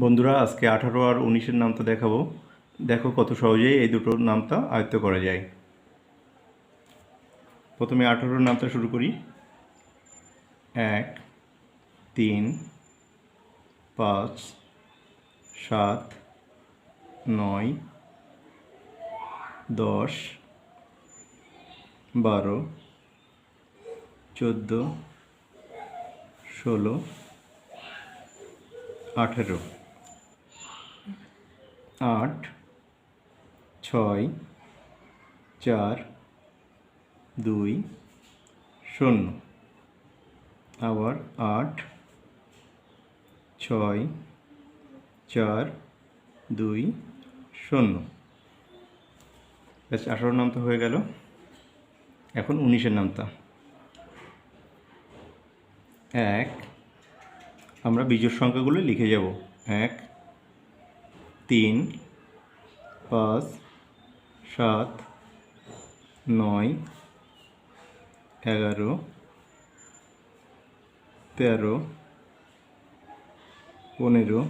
বন্ধুরা, আজকে আঠারো আর উনিশের নামটা দেখাবো। দেখো কত সহজেই এই দুটো নামটা আয়ত্ত করা যায়। প্রথমে আঠারোর নামটা শুরু করি। এক, তিন, পাঁচ, সাত, নয়, দশ, বারো, চোদ্দ, ষোলো, আঠেরো। আট, ছয়, চার, দুই, শূন্য। আবার আট, ছয়, চার, দুই, শূন্য। ব্যাস আঠারো নামটা হয়ে গেল। এখন উনিশের নামটা। এক, আমরা বিজোড় সংখ্যাগুলো লিখে যাব। এক তিন, পাঁচ, সাত, নয়, এগারো, তেরো, পনেরো,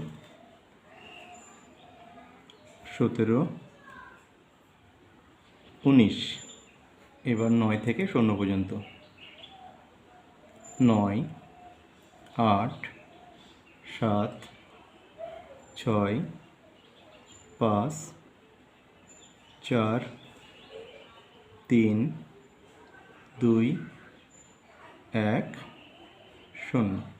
সতেরো, উনিশ। এবার নয় থেকে শূন্য পর্যন্ত। নয়, আট, সাত, ছয় পাঁচ চার তিন দুই এক শূন্য।